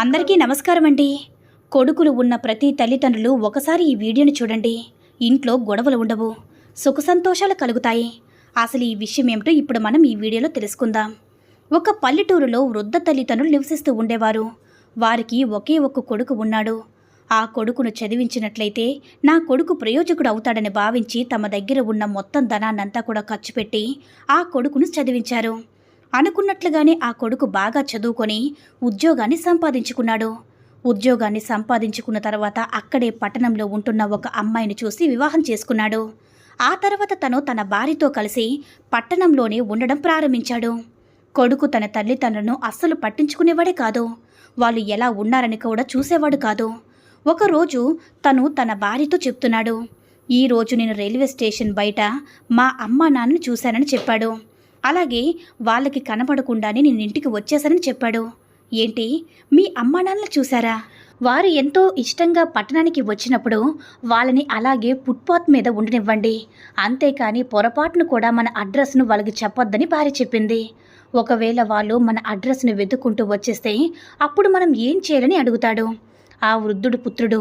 అందరికీ నమస్కారం అండి కొడుకులు ఉన్న ప్రతి తల్లిదండ్రులు ఒకసారి ఈ వీడియోని చూడండి. ఇంట్లో గొడవలు ఉండవు. సుఖ సంతోషాలు కలుగుతాయి. అసలు ఈ విషయం ఏమిటో ఇప్పుడు మనం ఈ వీడియోలో తెలుసుకుందాం. ఒక పల్లెటూరులో వృద్ధ తల్లిదండ్రులు నివసిస్తూ ఉండేవారు. వారికి ఒకే ఒక్క కొడుకు ఉన్నాడు. ఆ కొడుకును చదివించినట్లయితే నా కొడుకు ప్రయోజకుడు అవుతాడని భావించి తమ దగ్గర ఉన్న మొత్తం ధనాన్నంతా కూడా ఖర్చు పెట్టి ఆ కొడుకును చదివించారు. అనుకున్నట్లుగానే ఆ కొడుకు బాగా చదువుకొని ఉద్యోగాన్ని సంపాదించుకున్నాడు. ఉద్యోగాన్ని సంపాదించుకున్న తర్వాత అక్కడే పట్టణంలో ఉంటున్న ఒక అమ్మాయిని చూసి వివాహం చేసుకున్నాడు. ఆ తర్వాత తను తన భార్యతో కలిసి పట్టణంలోనే ఉండడం ప్రారంభించాడు. కొడుకు తన తల్లిదండ్రులను అస్సలు పట్టించుకునేవాడే కాదు. వాళ్ళు ఎలా ఉన్నారని కూడా చూసేవాడు కాదు. ఒకరోజు తను తన భార్యతో చెప్తున్నాడు. ఈరోజు నేను రైల్వే స్టేషన్ బయట మా అమ్మా నాన్నని చూశానని చెప్పాడు. అలాగే వాళ్ళకి కనపడకుండానే నేను ఇంటికి వచ్చేసానని చెప్పాడు. ఏంటి? మీ అమ్మా నాన్నలు చూసారా వారు ఎంతో ఇష్టంగా పట్టణానికి వచ్చినప్పుడు వాళ్ళని అలాగే ఫుట్పాత్ మీద ఉండనివ్వండి. అంతేకాని పొరపాటును కూడా మన అడ్రస్ను వాళ్ళకి చెప్పొద్దని భార్య చెప్పింది. ఒకవేళ వాళ్ళు మన అడ్రస్ను వెతుక్కుంటూ వచ్చేస్తే అప్పుడు మనం ఏం చేయాలని అడుగుతాడు. ఆ వృద్ధుడు పుత్రుడు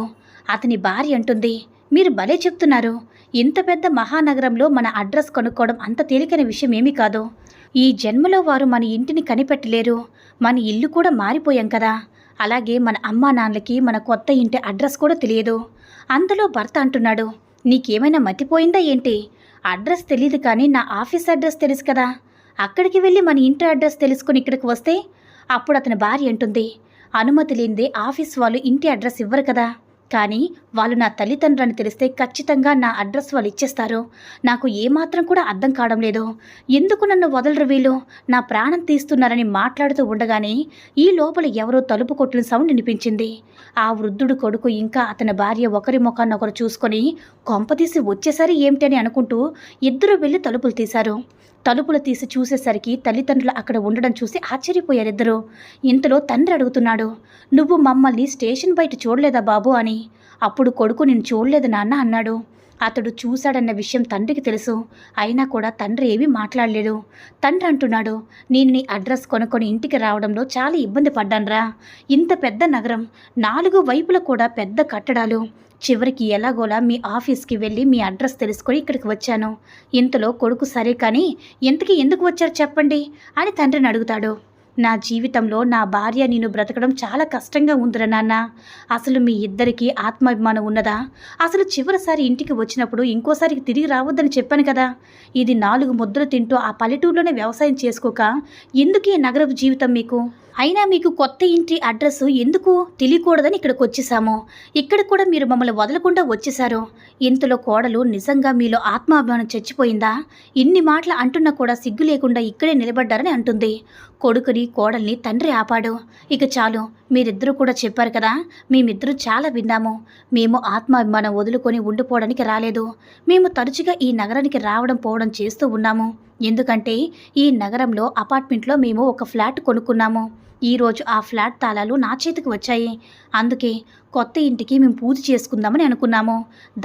అతని భార్య అంటుంది మీరు భలే చెప్తున్నారు. ఇంత పెద్ద మహానగరంలో మన అడ్రస్ కొనుక్కోవడం అంత తేలికైన విషయం ఏమీ కాదు. ఈ జన్మలో వారు మన ఇంటిని కనిపెట్టలేరు. మన ఇల్లు కూడా మారిపోయాం కదా. అలాగే మన అమ్మా నాన్నలకి మన కొత్త ఇంటి అడ్రస్ కూడా తెలియదు. అందులో భర్త అంటున్నాడు నీకేమైనా మతిపోయిందా ఏంటి? అడ్రస్ తెలియదు కానీ నా ఆఫీస్ అడ్రస్ తెలుసు కదా. అక్కడికి వెళ్ళి మన ఇంటి అడ్రస్ తెలుసుకుని ఇక్కడికి వస్తే అప్పుడు అతని భార్య అంటుంది అనుమతి లేనిదే ఆఫీస్ వాళ్ళు ఇంటి అడ్రస్ ఇవ్వరు కదా. కానీ వాళ్ళు నా తల్లిదండ్రులని తెలిస్తే ఖచ్చితంగా నా అడ్రస్ వాళ్ళు ఇచ్చేస్తారు. నాకు ఏమాత్రం కూడా అర్థం కావడం లేదు. ఎందుకు నన్ను వదలరు వీళ్ళు? నా ప్రాణం తీస్తున్నారని మాట్లాడుతూ ఉండగానే ఈ లోపల ఎవరో తలుపు కొట్టిన సౌండ్ వినిపించింది. ఆ వృద్ధుడు కొడుకు ఇంకా అతని భార్య ఒకరి ముఖాన్ని ఒకరు చూసుకొని కొంపతీసి వచ్చేసరి ఏమిటని అనుకుంటూ ఇద్దరు వెళ్ళి తలుపులు తీశారు. తలుపులు తీసి చూసేసరికి తల్లిదండ్రులు అక్కడ ఉండడం చూసి ఆశ్చర్యపోయారిద్దరు ఇంతలో తండ్రి అడుగుతున్నాడు నువ్వు మమ్మల్ని స్టేషన్ బయట చూడలేదా బాబు? అని. అప్పుడు కొడుకు నేను చూడలేదు నాన్న అన్నాడు. అతడు చూశాడన్న విషయం తండ్రికి తెలుసు అయినా కూడా తండ్రి ఏమీ మాట్లాడలేడు. తండ్రి అంటున్నాడు నేను నీ అడ్రస్ కొనుక్కొని ఇంటికి రావడంలో చాలా ఇబ్బంది పడ్డానురా. ఇంత పెద్ద నగరం నాలుగు వైపుల కూడా పెద్ద కట్టడాలు. చివరికి ఎలాగోలా మీ ఆఫీస్కి వెళ్ళి మీ అడ్రస్ తెలుసుకొని ఇక్కడికి వచ్చాను. ఇంతలో కొడుకు సరే కానీ ఇంతకీ ఎందుకు వచ్చారు చెప్పండి? అని తండ్రిని అడుగుతాడు. నా జీవితంలో నా భార్య నేను బ్రతకడం చాలా కష్టంగా ఉందిరా నాన్న. అసలు మీ ఇద్దరికీ ఆత్మాభిమానం ఉన్నదా? అసలు చివరిసారి ఇంటికి వచ్చినప్పుడు ఇంకోసారికి తిరిగి రావద్దని చెప్పాను కదా. ఇది నాలుగు ముద్దలు తింటూ ఆ పల్లెటూరులోనే వ్యవసాయం చేసుకోక ఎందుకు ఈ నగరపు జీవితం మీకు? అయినా మీకు కొత్త ఇంటి అడ్రస్ ఎందుకు తెలియకూడదని ఇక్కడికి వచ్చేసాము. ఇక్కడ కూడా మీరు మమ్మల్ని వదలకుండా వచ్చేశారు. ఇంతలో కోడలు నిజంగా మీలో ఆత్మాభిమానం చచ్చిపోయిందా? ఇన్ని మాటలు అంటున్నా కూడా సిగ్గు లేకుండా ఇక్కడే నిలబడ్డారని అంటుంది. కొడుకుని కోడల్ని తండ్రి ఆపాడు. ఇక చాలు. మీరిద్దరూ కూడా చెప్పారు కదా మేమిద్దరూ చాలా విన్నాము. మేము ఆత్మాభిమానం వదులుకొని ఉండిపోవడానికి రాలేదు. మేము తరచుగా ఈ నగరానికి రావడం పోవడం చేస్తూ ఉన్నాము. ఎందుకంటే ఈ నగరంలో అపార్ట్మెంట్లో మేము ఒక ఫ్లాట్ కొనుక్కున్నాము. ఈరోజు ఆ ఫ్లాట్ తాళాలు నా చేతికి వచ్చాయి. అందుకే కొత్త ఇంటికి మేము పూజ చేసుకుందామని అనుకున్నాము.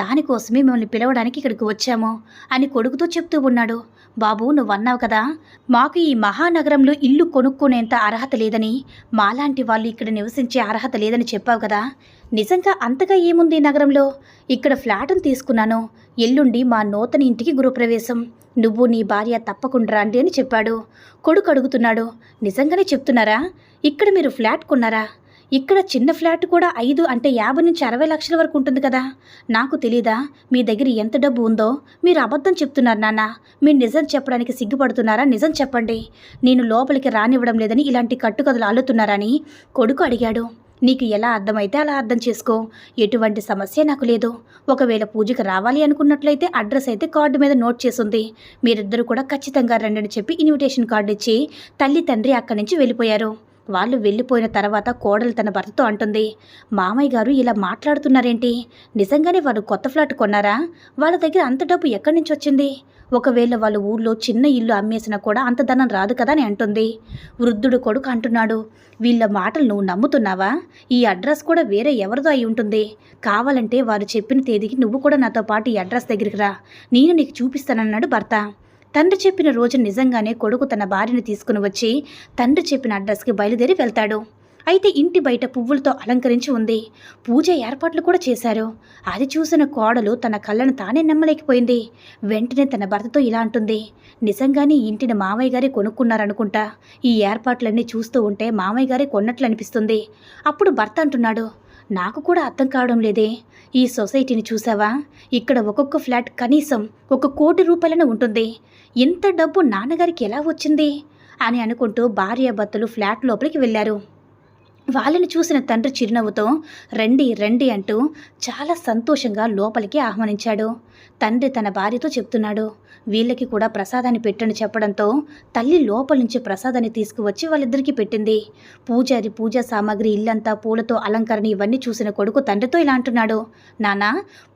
దానికోసమే మిమ్మల్ని పిలవడానికి ఇక్కడికి వచ్చాము అని కొడుకుతో చెప్తూ ఉన్నాడు. బాబు నువ్వు అన్నావు కదా మాకు ఈ మహానగరంలో ఇల్లు కొనుక్కునేంత అర్హత లేదని మాలాంటి వాళ్ళు ఇక్కడ నివసించే అర్హత లేదని చెప్పావు కదా. నిజంగా అంతగా ఏముంది ఈ నగరంలో? ఇక్కడ ఫ్లాట్ను తీసుకున్నాను. ఎల్లుండి మా నూతన ఇంటికి గృహప్రవేశం. నువ్వు నీ భార్య తప్పకుండా రండి అని చెప్పాడు. కొడుకు అడుగుతున్నాడు నిజంగానే చెప్తున్నారా? ఇక్కడ మీరు ఫ్లాట్ కొన్నారా? ఇక్కడ చిన్న ఫ్లాట్ కూడా ఐదు అంటే యాభై నుంచి అరవై లక్షల వరకు ఉంటుంది కదా. నాకు తెలీదా మీ దగ్గర ఎంత డబ్బు ఉందో? మీరు అబద్ధం చెప్తున్నారు నాన్న. మీరు నిజం చెప్పడానికి సిగ్గుపడుతున్నారా? నిజం చెప్పండి. నేను లోపలికి రానివ్వడం లేదని ఇలాంటి కట్టుకథలు అల్లుతున్నారని కొడుకు అడిగాడు. నీకు ఎలా అర్థమైతే అలా అర్థం చేసుకో. ఎటువంటి సమస్య నాకు లేదు. ఒకవేళ పూజకి రావాలి అనుకున్నట్లయితే అడ్రస్ అయితే కార్డు మీద నోట్ చేసుంది. మీరిద్దరూ కూడా ఖచ్చితంగా రండి అని చెప్పి ఇన్విటేషన్ కార్డు ఇచ్చి తల్లి తండ్రి అక్కడి నుంచి వెళ్ళిపోయారు. వాళ్ళు వెళ్ళిపోయిన తర్వాత కోడలు తన భర్తతో అంటుంది మామయ్య గారు ఇలా మాట్లాడుతున్నారేంటి? నిజంగానే వారు కొత్త ఫ్లాట్ కొన్నారా? వాళ్ళ దగ్గర అంత డబ్బు ఎక్కడి నుంచి వచ్చింది? ఒకవేళ వాళ్ళ ఊళ్ళో చిన్న ఇల్లు అమ్మేసినా కూడా అంత ధనం రాదు కదా అని అంటుంది. వృద్ధుడు కొడుకు అంటున్నాడు వీళ్ళ మాటలు నువ్వు నమ్ముతున్నావా? ఈ అడ్రస్ కూడా వేరే ఎవరిదో అయి ఉంటుంది. కావాలంటే వారు చెప్పిన తేదీకి నువ్వు కూడా నాతో పాటు ఈ అడ్రస్ దగ్గరికి రా. నేను నీకు చూపిస్తానన్నాడు భర్త. తండ్రి చెప్పిన రోజు నిజంగానే కొడుకు తన భార్యను తీసుకుని వచ్చి తండ్రి చెప్పిన అడ్రస్కి బయలుదేరి వెళ్తాడు. అయితే ఇంటి బయట పువ్వులతో అలంకరించి ఉంది. పూజ ఏర్పాట్లు కూడా చేశారు. అది చూసిన కోడలు తన కళ్ళను తానే నమ్మలేకపోయింది. వెంటనే తన భర్తతో ఇలా అంటుంది. నిజంగానే ఇంటిని మామయ్య గారే కొనుక్కున్నారనుకుంటా. ఈ ఏర్పాట్లన్నీ చూస్తూ ఉంటే మామయ్య గారే కొన్నట్లు అనిపిస్తుంది అప్పుడు భర్త అంటున్నాడు నాకు కూడా అర్థం కావడం లేదే. ఈ సొసైటీని చూసావా? ఇక్కడ ఒక్కొక్క ఫ్లాట్ కనీసం ఒక కోటి రూపాయలను ఉంటుంది. ఇంత డబ్బు నాన్నగారికి ఎలా వచ్చింది? అని అనుకుంటూ భార్యాభర్తలు ఫ్లాట్ లోపలికి వెళ్ళారు. వాళ్ళని చూసిన తండ్రి చిరునవ్వుతో రండి రండి అంటూ చాలా సంతోషంగా లోపలికి ఆహ్వానించాడు. తండ్రి తన భార్యతో చెప్తున్నాడు. వీళ్ళకి కూడా ప్రసాదాన్ని పెట్టని చెప్పడంతో తల్లి లోపల నుంచి ప్రసాదాన్ని తీసుకువచ్చి వాళ్ళిద్దరికీ పెట్టింది. పూజారి పూజా సామాగ్రి ఇల్లంతా పూలతో అలంకరణ ఇవన్నీ చూసిన కొడుకు తండ్రితో ఇలా అంటున్నాడు. నానా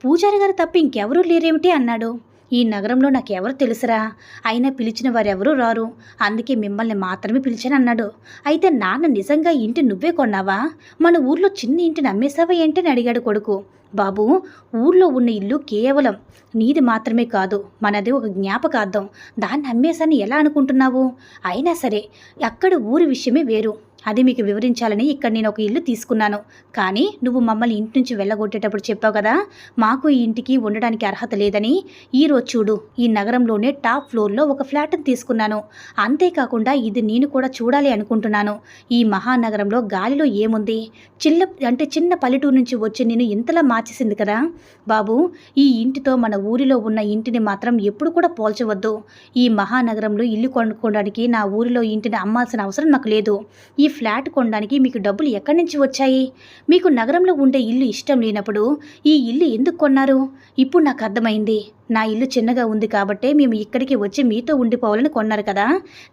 పూజారి గారు తప్ప ఇంకెవరూ లేరేమిటి? అన్నాడు. ఈ నగరంలో నాకెవరు తెలుసురా? అయినా పిలిచిన వారెవరూ రారు. అందుకే మిమ్మల్ని మాత్రమే పిలిచానన్నాడు అయితే నాన్న నిజంగా ఇంటి నువ్వే కొన్నావా? మన ఊర్లో చిన్న ఇంటిని అమ్మేశావా ఏంటని అడిగాడు కొడుకు. బాబు ఊర్లో ఉన్న ఇల్లు కేవలం నీది మాత్రమే కాదు మనది ఒక జ్ఞాపకార్థం. దాన్ని అమ్మేశాన్ని ఎలా అనుకుంటున్నావు? అయినా సరే అక్కడ ఊరి విషయమే వేరు. అది మీకు వివరించాలని ఇక్కడ నేను ఒక ఇల్లు తీసుకున్నాను. కానీ నువ్వు మమ్మల్ని ఇంటి నుంచి వెళ్ళగొట్టేటప్పుడు చెప్పావు కదా మాకు ఈ ఇంటికి ఉండడానికి అర్హత లేదని. ఈ రోజు చూడు ఈ నగరంలోనే టాప్ ఫ్లోర్లో ఒక ఫ్లాట్ని తీసుకున్నాను. అంతేకాకుండా ఇది నేను కూడా చూడాలి అనుకుంటున్నాను. ఈ మహానగరంలో గాలిలో ఏముంది? చిల్ల అంటే చిన్న పల్లెటూరు నుంచి వచ్చి నేను ఇంతలా మార్చేసింది కదా. బాబు ఈ ఇంటితో మన ఊరిలో ఉన్న ఇంటిని మాత్రం ఎప్పుడు కూడా పోల్చవద్దు. ఈ మహానగరంలో ఇల్లు కొనుక్కోవడానికి నా ఊరిలో ఇంటిని అమ్మాల్సిన అవసరం నాకు లేదు. ఈ ఫ్లాట్ కొనడానికి మీకు డబ్బులు ఎక్కడి నుంచి వచ్చాయి? మీకు నగరంలో ఉండే ఇల్లు ఇష్టం లేనప్పుడు ఈ ఇల్లు ఎందుకు కొన్నారు? ఇప్పుడు నాకు అర్థమైంది. నా ఇల్లు చిన్నగా ఉంది కాబట్టే మేము ఇక్కడికి వచ్చి మీతో ఉండిపోవాలని కొన్నారు కదా?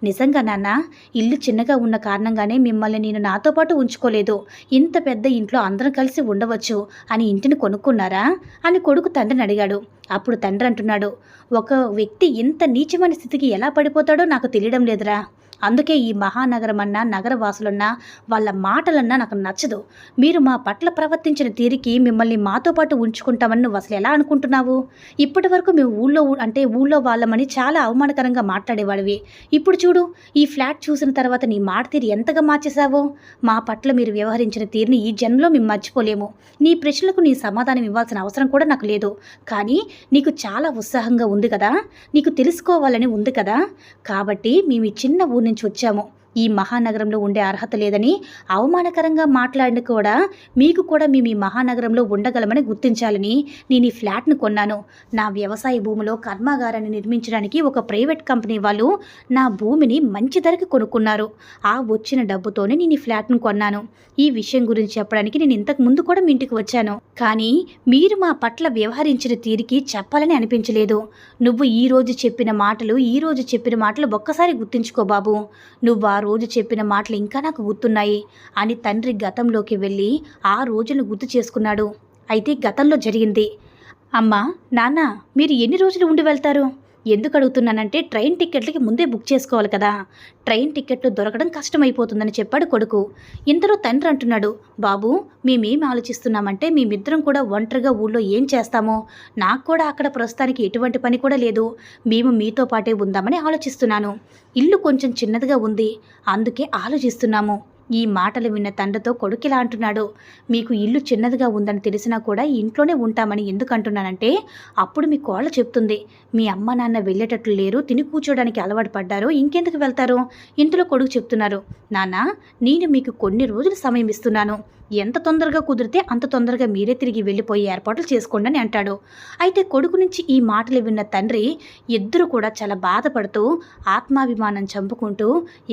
నిజంగా నాన్న ఇల్లు చిన్నగా ఉన్న కారణంగానే మిమ్మల్ని నేను నాతో పాటు ఉంచుకోలేదు. ఇంత పెద్ద ఇంట్లో అందరం కలిసి ఉండవచ్చు అని ఇంటిని కొనుక్కున్నారా? అని కొడుకు తండ్రిని అడిగాడు. అప్పుడు తండ్రి అంటున్నాడు ఒక వ్యక్తి ఇంత నీచమైన స్థితికి ఎలా పడిపోతాడో నాకు తెలియడం లేదురా. అందుకే ఈ మహానగరం అన్నా నగరవాసులన్నా వాళ్ళ మాటలన్నా నాకు నచ్చదు. మీరు మా పట్ల ప్రవర్తించిన తీరికి మిమ్మల్ని మాతో పాటు ఉంచుకుంటామని నువ్వు అసలు ఎలా అనుకుంటున్నావు? ఇప్పటి వరకు మేము ఊళ్ళో అంటే ఊళ్ళో వాళ్ళమని చాలా అవమానకరంగా మాట్లాడేవాడివి. ఇప్పుడు చూడు ఈ ఫ్లాట్ చూసిన తర్వాత నీ మాట తీరు ఎంతగా మార్చేశావో? మా పట్ల మీరు వ్యవహరించిన తీరుని ఈ జన్మలో మేము మర్చిపోలేము. నీ ప్రశ్నలకు నీ సమాధానం ఇవ్వాల్సిన అవసరం కూడా నాకు లేదు. కానీ నీకు చాలా ఉత్సాహంగా ఉంది కదా? నీకు తెలుసుకోవాలని ఉంది కదా? కాబట్టి మేము ఈ చిన్న ఊరి నుంచి వచ్చాము. ఈ మహానగరంలో ఉండే అర్హత లేదని అవమానకరంగా మాట్లాడిన కూడా మీకు కూడా మేము ఈ మహానగరంలో ఉండగలమని గుర్తించాలని నేను ఈ ఫ్లాట్ను కొన్నాను. నా వ్యవసాయ భూమిలో కర్మాగారాన్ని నిర్మించడానికి ఒక ప్రైవేట్ కంపెనీ వాళ్ళు నా భూమిని మంచి ధరకి కొనుక్కున్నారు. ఆ వచ్చిన డబ్బుతోనే నేను ఈ ఫ్లాట్ను కొన్నాను. ఈ విషయం గురించి చెప్పడానికి నేను ఇంతకు ముందు కూడా మీ ఇంటికి వచ్చాను. కానీ మీరు మా పట్ల వ్యవహరించిన తీరికి చెప్పాలని అనిపించలేదు. నువ్వు ఈ రోజు చెప్పిన మాటలు ఈ రోజు చెప్పిన మాటలు ఒక్కసారి గుర్తుంచుకో బాబు. నువ్వు ఆ రోజు చెప్పిన మాటలు ఇంకా నాకు గుర్తున్నాయి అని తండ్రి గతంలోకి వెళ్ళి ఆ రోజును గుర్తు చేసుకున్నాడు. అయితే గతంలో జరిగింది. అమ్మా నాన్న మీరు ఎన్ని రోజులు ఉండి వెళ్తారు? ఎందుకు అడుగుతున్నానంటే ట్రైన్ టికెట్లకి ముందే బుక్ చేసుకోవాలి కదా. ట్రైన్ టికెట్లు దొరకడం కష్టమైపోతుందని చెప్పాడు కొడుకు. ఇంతలో తండ్రి అంటున్నాడు బాబు మేమేం ఆలోచిస్తున్నామంటే మేమిద్దరం కూడా ఒంటరిగా ఊళ్ళో ఏం చేస్తామో? నాకు కూడా అక్కడ ప్రస్తుతానికి ఎటువంటి పని కూడా లేదు. మేము మీతో పాటే ఉందామని ఆలోచిస్తున్నాను. ఇల్లు కొంచెం చిన్నదిగా ఉంది. అందుకే ఆలోచిస్తున్నాము. ఈ మాటలు విన్న తండ్రితో కొడుకిలా అంటున్నాడు. మీకు ఇల్లు చిన్నదిగా ఉందని తెలిసినా కూడా ఇంట్లోనే ఉంటామని ఎందుకంటున్నానంటే అప్పుడు మీ కోళ్ళ చెప్తుంది. మీ అమ్మ నాన్న వెళ్ళేటట్లు లేరు తిని కూర్చోడానికి అలవాటు పడ్డారు ఇంకెందుకు వెళ్తారు? ఇంట్లో కొడుకు చెప్తున్నారు. నాన్న నేను మీకు కొన్ని రోజులు సమయం ఇస్తున్నాను. ఎంత తొందరగా కుదిరితే అంత తొందరగా మీరే తిరిగి వెళ్ళిపోయి ఏర్పాట్లు చేసుకోండి అని అంటాడు. అయితే కొడుకు నుంచి ఈ మాటలు విన్న తండ్రి ఇద్దరు కూడా చాలా బాధపడుతూ ఆత్మాభిమానం చంపుకుంటూ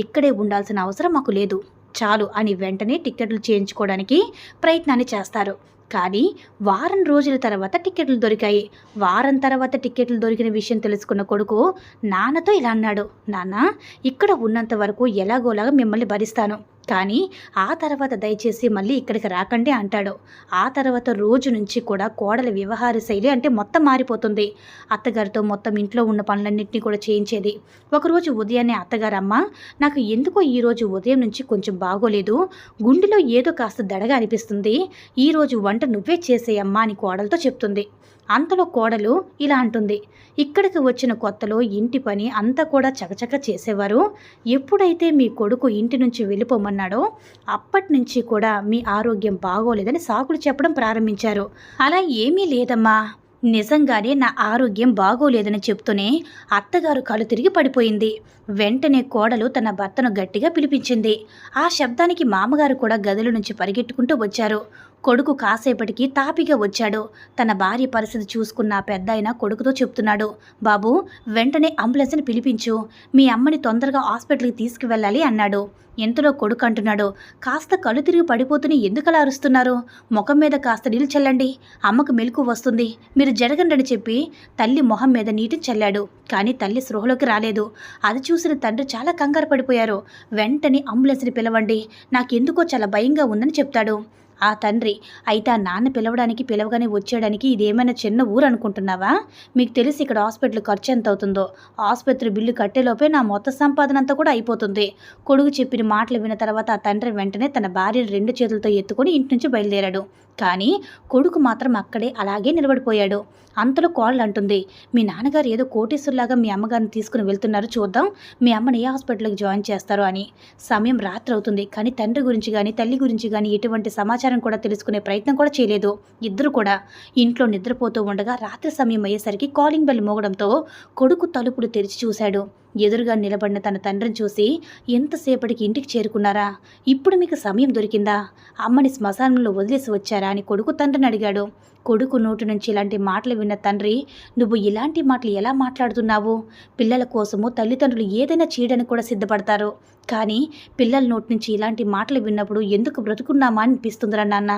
ఇక్కడే ఉండాల్సిన అవసరం మాకు లేదు. చాలు అని వెంటనే టిక్కెట్లు చేయించుకోవడానికి ప్రయత్నాన్ని చేస్తారు. కానీ వారం రోజుల తర్వాత టిక్కెట్లు దొరికాయి. వారం తర్వాత టిక్కెట్లు దొరికిన విషయం తెలుసుకున్న కొడుకు నాన్నతో ఇలా అన్నాడు. నాన్న ఇక్కడ ఉన్నంత వరకు ఎలాగోలాగా మిమ్మల్ని భరిస్తాను. కానీ ఆ తర్వాత దయచేసి మళ్ళీ ఇక్కడికి రాకండి అంటాడు. ఆ తర్వాత రోజు నుంచి కూడా కోడల వ్యవహార శైలి అంటే మొత్తం మారిపోతుంది. అత్తగారితో మొత్తం ఇంట్లో ఉన్న పనులన్నింటినీ కూడా చేయించేది. ఒకరోజు ఉదయాన్నే అత్తగారమ్మ నాకు ఎందుకో ఈరోజు ఉదయం నుంచి కొంచెం బాగోలేదు. గుండెలో ఏదో కాస్త దడగా అనిపిస్తుంది. ఈరోజు వంట నువ్వే చేసేయమ్మా అని కోడలతో చెప్తుంది. అంతలో కోడలు ఇలా అంటుంది ఇక్కడికి వచ్చిన కొత్తలో ఇంటి పని అంతా కూడా చకచక చేసేవారు. ఎప్పుడైతే మీ కొడుకు ఇంటి నుంచి వెళ్ళిపోమన్నాడో అప్పటి నుంచి కూడా మీ ఆరోగ్యం బాగోలేదని సాకులు చెప్పడం ప్రారంభించారు. అలా ఏమీ లేదమ్మా. నిజంగానే నా ఆరోగ్యం బాగోలేదని చెప్తూనే అత్తగారు కళ్ళు తిరిగి పడిపోయింది. వెంటనే కోడలు తన భర్తను గట్టిగా పిలిపించింది. ఆ శబ్దానికి మామగారు కూడా గదుల నుంచి పరిగెట్టుకుంటూ వచ్చారు. కొడుకు కాసేపటికి తాపిగా వచ్చాడు. తన భార్య పరిస్థితి చూసుకున్న పెద్ద పెద్దాయన కొడుకుతో చెప్తున్నాడు బాబు వెంటనే అంబులెన్స్ని పిలిపించు. మీ అమ్మని తొందరగా హాస్పిటల్కి తీసుకువెళ్ళాలి అన్నాడు. ఎంతలో కొడుకు అంటున్నాడు కాస్త కళ్ళు తిరిగి పడిపోతూనే ఎందుకలా అరుస్తున్నారు? ముఖం మీద కాస్త నీళ్ళు చల్లండి. అమ్మకు మెలకు వస్తుంది. మీరు జరగండి చెప్పి తల్లి మొహం మీద నీటిని చల్లాడు. కానీ తల్లి స్పృహలోకి రాలేదు. అది చూసిన తండ్రి చాలా కంగారు పడిపోయారు. వెంటనే అంబులెన్స్ని పిలవండి. నాకెందుకో చాలా భయంగా ఉందని చెప్తాడు. ఆ తండ్రి అయితే ఆ నాన్న పిలవడానికి పిలవగానే వచ్చేయడానికి ఇదేమైనా చిన్న ఊరు అనుకుంటున్నావా? మీకు తెలిసి ఇక్కడ హాస్పిటల్ ఖర్చు ఎంత అవుతుందో. ఆసుపత్రి బిల్లు కట్టేలోపే నా మొత్త సంపాదన అంతా కూడా అయిపోతుంది. కొడుకు చెప్పిన మాటలు విన్న తర్వాత ఆ తండ్రి వెంటనే తన భార్యను రెండు చేతులతో ఎత్తుకొని ఇంటి నుంచి బయలుదేరాడు. కానీ కొడుకు మాత్రం అక్కడే అలాగే నిలబడిపోయాడు. అంతలో కోళ్ళు అంటుంది మీ నాన్నగారు ఏదో కోటేశ్వరులాగా మీ అమ్మగారిని తీసుకుని వెళ్తున్నారు చూద్దాం మీ అమ్మని ఏ హాస్పిటల్కి జాయిన్ చేస్తారో అని. సమయం రాత్రి అవుతుంది కానీ తండ్రి గురించి కానీ తల్లి గురించి కానీ ఎటువంటి సమాచారం కూడా తెలుసుకునే ప్రయత్నం కూడా చేయలేదు. ఇద్దరు కూడా ఇంట్లో నిద్రపోతూ ఉండగా రాత్రి సమయం అయ్యేసరికి కాలింగ్ బెల్ మోగడంతో కొడుకు తలుపులు తెరిచి చూశాడు. ఎదురుగా నిలబడిన తన తండ్రిని చూసి ఎంతసేపటికి ఇంటికి చేరుకున్నారా? ఇప్పుడు మీకు సమయం దొరికిందా? అమ్మని శ్మశానంలో వదిలేసి వచ్చారా అని కొడుకు తండ్రిని అడిగాడు. కొడుకు నోటి నుంచి ఇలాంటి మాటలు విన్న తండ్రి నువ్వు ఇలాంటి మాటలు ఎలా మాట్లాడుతున్నావు? పిల్లల కోసము తల్లిదండ్రులు ఏదైనా చేయడానికి కూడా సిద్ధపడతారు. కానీ పిల్లల నోటి నుంచి ఇలాంటి మాటలు విన్నప్పుడు ఎందుకు బ్రతుకున్నామా అనిపిస్తుందిరా నాన్న.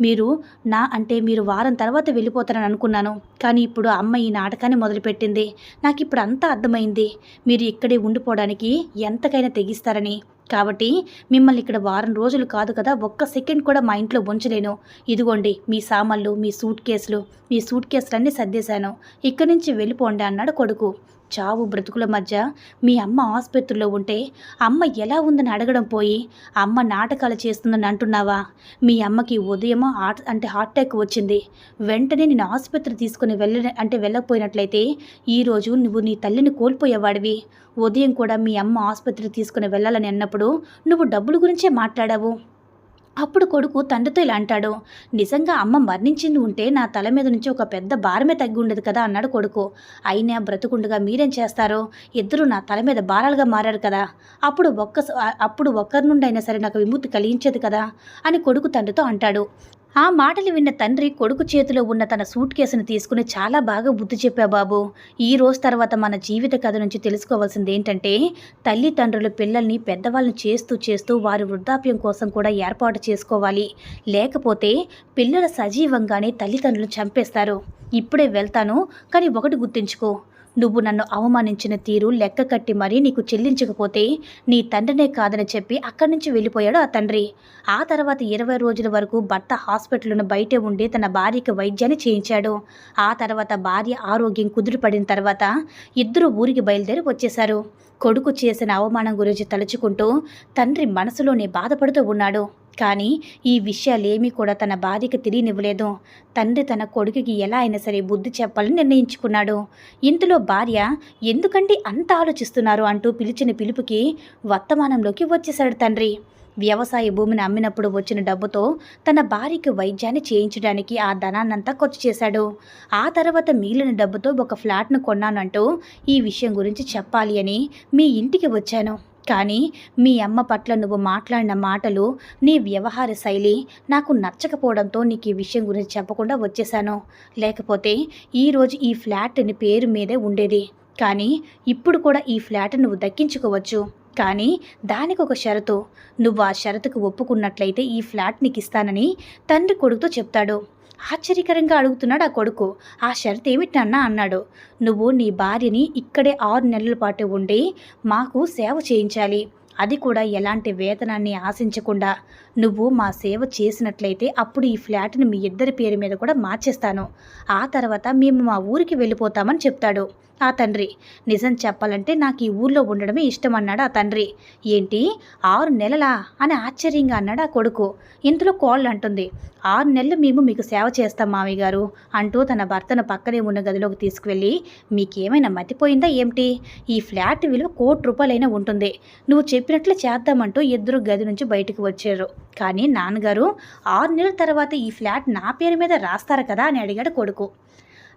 మీరు నా అంటే మీరు వారం తర్వాత వెళ్ళిపోతారని అనుకున్నాను. కానీ ఇప్పుడు అమ్మ ఈ నాటకాన్ని మొదలుపెట్టింది. నాకు ఇప్పుడు అంతా అర్థమైంది. మీరు ఇక్కడే ఉండిపోవడానికి ఎంతకైనా తెగిస్తారని. కాబట్టి మిమ్మల్ని ఇక్కడ వారం రోజులు కాదు కదా ఒక్క సెకండ్ కూడా మా ఇంట్లో ఉంచలేను. ఇదిగోండి మీ సామాన్లు మీ సూట్ కేసులు మీ సూట్ కేసులన్నీ సర్దేశాను. ఇక్కడి నుంచి వెళ్ళిపోండి అన్నాడు కొడుకు. చావు బ్రతుకుల మధ్య మీ అమ్మ ఆసుపత్రిలో ఉంటే అమ్మ ఎలా ఉందని అడగడం పోయి అమ్మ నాటకాలు చేస్తుందని అంటున్నావా? మీ అమ్మకి ఉదయం హార్ట్ అంటే హార్ట్ అటాక్ వచ్చింది. వెంటనే నేను ఆసుపత్రి తీసుకుని వెళ్ళ అంటే వెళ్ళకపోయినట్లయితే ఈరోజు నువ్వు నీ తల్లిని కోల్పోయేవాడివి. ఉదయం కూడా మీ అమ్మ ఆసుపత్రి తీసుకుని వెళ్ళాలని అన్నప్పుడు నువ్వు డబ్బుల గురించే మాట్లాడావు. అప్పుడు కొడుకు తండ్రితో ఇలా అంటాడు నిజంగా అమ్మ మరణించింది ఉంటే నా తల మీద నుంచి ఒక పెద్ద భారమే తగ్గి ఉండదు కదా అన్నాడు కొడుకు. అయినా బ్రతుకుండగా మీరేం చేస్తారో? ఇద్దరు నా తల మీద భారాలుగా మారారు కదా. అప్పుడు ఒక్క అప్పుడు ఒక్కరి నుండి అయినా సరే నాకు విముక్తి కలిగించేది కదా అని కొడుకు తండ్రితో అంటాడు. ఆ మాటలు విన్న తండ్రి కొడుకు చేతిలో ఉన్న తన సూట్ కేసును తీసుకుని చాలా బాగా బుద్ధి చెప్పా బాబు. ఈ రోజు తర్వాత మన జీవిత కథ నుంచి తెలుసుకోవాల్సింది ఏంటంటే తల్లిదండ్రులు పిల్లల్ని పెద్దవాళ్ళని చేస్తూ చేస్తూ వారి వృద్ధాప్యం కోసం కూడా ఏర్పాటు చేసుకోవాలి. లేకపోతే పిల్లల సజీవంగానే తల్లిదండ్రులు చంపేస్తారు. ఇప్పుడే వెళ్తాను కానీ ఒకటి గుర్తుంచుకో. నువ్వు నన్ను అవమానించిన తీరు లెక్క కట్టి మరీ నీకు చెల్లించకపోతే నీ తండ్రినే కాదని చెప్పి అక్కడి నుంచి వెళ్ళిపోయాడు ఆ తండ్రి. ఆ తర్వాత ఇరవై రోజుల వరకు భర్త హాస్పిటల్ను బయటే ఉండి తన భార్యకి వైద్యాన్ని చేయించాడు. ఆ తర్వాత భార్య ఆరోగ్యం కుదురుపడిన తర్వాత ఇద్దరు ఊరికి బయలుదేరి వచ్చేశారు. కొడుకు చేసిన అవమానం గురించి తలుచుకుంటూ తండ్రి మనసులోనే బాధపడుతూ ఉన్నాడు. కానీ ఈ విషయాలేమీ కూడా తన భార్యకి తెలియనివ్వలేదు. తండ్రి తన కొడుకుకి ఎలా అయినా సరే బుద్ధి చెప్పాలని నిర్ణయించుకున్నాడు. ఇంతలో భార్య ఎందుకంటే అంత ఆలోచిస్తున్నారు? అంటూ పిలిచిన పిలుపుకి వర్తమానంలోకి వచ్చేశాడు తండ్రి. వ్యవసాయ భూమిని అమ్మినప్పుడు వచ్చిన డబ్బుతో తన భార్యకి వైద్యాన్ని చేయించడానికి ఆ ధనాన్నంతా ఖర్చు చేశాడు. ఆ తర్వాత మిగిలిన డబ్బుతో ఒక ఫ్లాట్ను కొన్నానంటూ ఈ విషయం గురించి చెప్పాలి అని మీ ఇంటికి వచ్చాను. కానీ మీ అమ్మ పట్ల నువ్వు మాట్లాడిన మాటలు నీ వ్యవహార శైలి నాకు నచ్చకపోవడంతో నీకు ఈ విషయం గురించి చెప్పకుండా వచ్చేశాను. లేకపోతే ఈరోజు ఈ ఫ్లాట్ అని పేరు మీదే ఉండేది. కానీ ఇప్పుడు కూడా ఈ ఫ్లాట్ నువ్వు దక్కించుకోవచ్చు. కానీ దానికి ఒక షరతు. నువ్వు ఆ షరతుకు ఒప్పుకున్నట్లయితే ఈ ఫ్లాట్ నీకు ఇస్తానని తండ్రి కొడుకుతో చెప్తాడు. ఆశ్చర్యకరంగా అడుగుతున్నాడు ఆ కొడుకు. ఆ షరత్ ఏమిటన్నా అన్నాడు. నువ్వు నీ భార్యని ఇక్కడే ఆరు నెలల పాటు ఉండి మాకు సేవ చేయించాలి. అది కూడా ఎలాంటి వేతనాన్ని ఆశించకుండా. నువ్వు మా సేవ చేసినట్లయితే అప్పుడు ఈ ఫ్లాట్ని మీ ఇద్దరి పేరు మీద కూడా మార్చేస్తాను. ఆ తర్వాత మేము మా ఊరికి వెళ్ళిపోతామని చెప్తాడు. ఆ తండ్రి. నిజం చెప్పాలంటే నాకు ఈ ఊర్లో ఉండడమే ఇష్టం అన్నాడు ఆ తండ్రి. ఏంటి? ఆరు నెలలా? అని ఆశ్చర్యంగా అన్నాడు ఆ కొడుకు. ఇంతలో కోళ్ళు అంటుంది ఆరు నెలలు మేము మీకు సేవ చేస్తాం మామయ్య గారు అంటూ తన భర్తను పక్కనే ఉన్న గదిలోకి తీసుకువెళ్ళి మీకేమైనా మతిపోయిందా ఏమిటి? ఈ ఫ్లాట్ విలువ కోటి రూపాయలైనా ఉంటుంది. నువ్వు చెప్పినట్లు చేద్దామంటూ ఇద్దరు గది నుంచి బయటకు వచ్చారు. కానీ నాన్నగారు ఆరు నెలల తర్వాత ఈ ఫ్లాట్ నా పేరు మీద రాస్తారు కదా? అని అడిగాడు కొడుకు.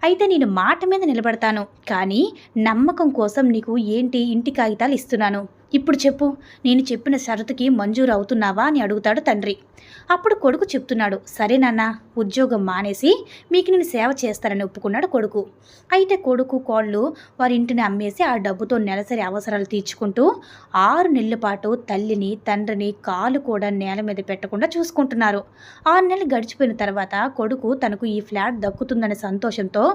అయితే నేను మాట మీద నిలబడతాను. కానీ నమ్మకం కోసం నీకు ఏంటి ఇంటి కాగితాలు ఇస్తున్నాను. ఇప్పుడు చెప్పు నేను చెప్పిన షరతుకి మంజూరు అవుతున్నావా అని అడుగుతాడు తండ్రి. అప్పుడు కొడుకు చెప్తున్నాడు సరే నాన్న ఉద్యోగం మానేసి మీకు నేను సేవ చేస్తానని ఒప్పుకున్నాడు కొడుకు. అయితే కొడుకు కోళ్ళు వారి ఇంటిని అమ్మేసి ఆ డబ్బుతో నెలసరి అవసరాలు తీర్చుకుంటూ ఆరు నెలల పాటు తల్లిని తండ్రిని కాలు కూడా నేల మీద పెట్టకుండా చూసుకుంటున్నారు. ఆరు నెలలు గడిచిపోయిన తర్వాత కొడుకు తనకు ఈ ఫ్లాట్ దక్కుతుందనే సంతోషంతో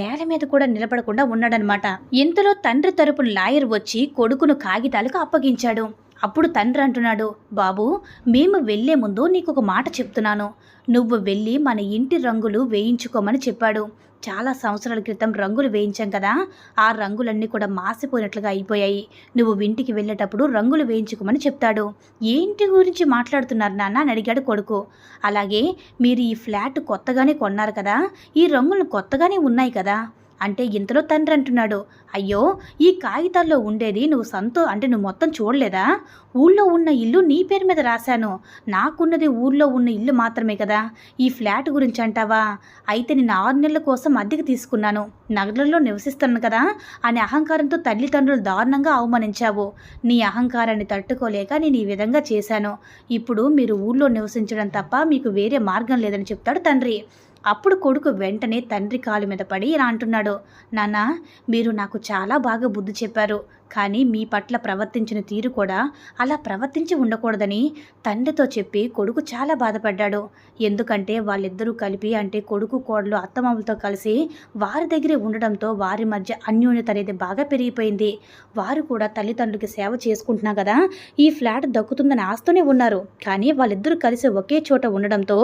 నేల మీద కూడా నిలబడకుండా ఉన్నాడనమాట ఇంతలో తండ్రి తరపున లాయర్ వచ్చి కొడుకును కాగితాలకు అప్పగించాడు. అప్పుడు తండ్రి అంటున్నాడు బాబు మేము వెళ్ళే ముందు నీకు ఒక మాట చెప్తున్నాను. నువ్వు వెళ్ళి మన ఇంటి రంగులు వేయించుకోమని చెప్పాడు. చాలా సంవత్సరాల క్రితం రంగులు వేయించాం కదా ఆ రంగులన్నీ కూడా మాసిపోయినట్లుగా అయిపోయాయి. నువ్వు ఇంటికి వెళ్ళేటప్పుడు రంగులు వేయించుకోమని చెప్తాడు. ఏంటి గురించి మాట్లాడుతున్నారు నాన్న? అని అడిగాడు కొడుకు. అలాగే మీరు ఈ ఫ్లాట్ కొత్తగానే కొన్నారు కదా ఈ రంగులు కొత్తగానే ఉన్నాయి కదా. అంటే ఇంతలో తండ్రి అంటున్నాడు అయ్యో ఈ కాగితాల్లో ఉండేది నువ్వు సంతో అంటే నువ్వు మొత్తం చూడలేదా? ఊళ్ళో ఉన్న ఇల్లు నీ పేరు మీద రాశాను. నాకున్నది ఊళ్ళో ఉన్న ఇల్లు మాత్రమే కదా. ఈ ఫ్లాట్ గురించి అంటావా? అయితే నేను ఆరు నెలల కోసం అద్దెకి తీసుకున్నాను. నగరంలో నివసిస్తున్నాను కదా అనే అహంకారంతో తల్లిదండ్రులు దారుణంగా అవమానించావు. నీ అహంకారాన్ని తట్టుకోలేక నేను ఈ విధంగా చేశాను. ఇప్పుడు మీరు ఊళ్ళో నివసించడం తప్ప మీకు వేరే మార్గం లేదని చెప్తాడు తండ్రి. అప్పుడు కొడుకు వెంటనే తండ్రి కాలు మీద పడి ఇలా అంటున్నాడు నాన్న మీరు నాకు చాలా బాగా బుద్ధి చెప్పారు. కానీ మీ పట్ల ప్రవర్తించిన తీరు కూడా అలా ప్రవర్తించి ఉండకూడదని తండ్రితో చెప్పి కొడుకు చాలా బాధపడ్డాడు. ఎందుకంటే వాళ్ళిద్దరూ కలిపి అంటే కొడుకు కోడలు అత్తమామలతో కలిసి వారి దగ్గరే ఉండడంతో వారి మధ్య అన్యోన్యత అనేది బాగా పెరిగిపోయింది. వారు కూడా తల్లిదండ్రులకి సేవ చేసుకుంటున్నా కదా ఈ ఫ్లాట్ దక్కుతుందని ఆస్తూనే ఉన్నారు. కానీ వాళ్ళిద్దరూ కలిసి ఒకే చోట ఉండడంతో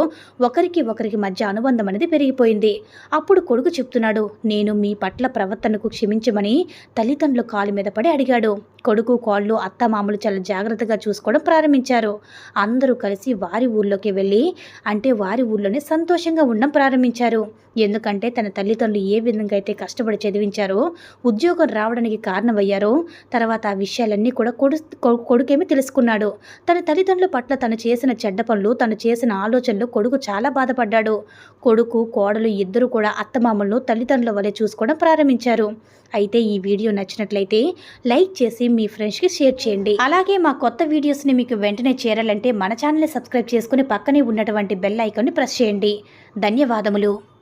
ఒకరికి ఒకరికి మధ్య అనుబంధం అనేది పెరిగిపోయింది. అప్పుడు కొడుకు చెప్తున్నాడు నేను మీ పట్ల ప్రవర్తనకు క్షమించమని తల్లిదండ్రుల కాలు మీద పడి అడిగాడు. కొడుకు కోళ్ళు అత్తమామలు చాలా జాగ్రత్తగా చూసుకోవడం ప్రారంభించారు. అందరూ కలిసి వారి ఊళ్ళోకి వెళ్ళి అంటే వారి ఊళ్ళోనే సంతోషంగా ఉండడం ప్రారంభించారు. ఎందుకంటే తన తల్లిదండ్రులు ఏ విధంగా అయితే కష్టపడి చదివించారో ఉద్యోగం రావడానికి కారణమయ్యారో తర్వాత ఆ విషయాలన్నీ కూడా కొడు కొ- తెలుసుకున్నాడు. తన తల్లిదండ్రుల పట్ల తను చేసిన చెడ్డ పనులు తను చేసిన ఆలోచనలు కొడుకు చాలా బాధపడ్డాడు. కొడుకు కోడలు ఇద్దరు కూడా అత్తమామలను తల్లిదండ్రుల వలె చూసుకోవడం ప్రారంభించారు. అయితే ఈ వీడియో నచ్చినట్లయితే లైక్ చేసి మీ ఫ్రెండ్స్కి షేర్ చేయండి. అలాగే మా కొత్త వీడియోస్ని మీకు వెంటనే చేరాలంటే మన ఛానల్ని సబ్స్క్రైబ్ చేసుకుని పక్కనే ఉన్నటువంటి బెల్ ఐకాన్ని ప్రెస్ చేయండి. ధన్యవాదములు.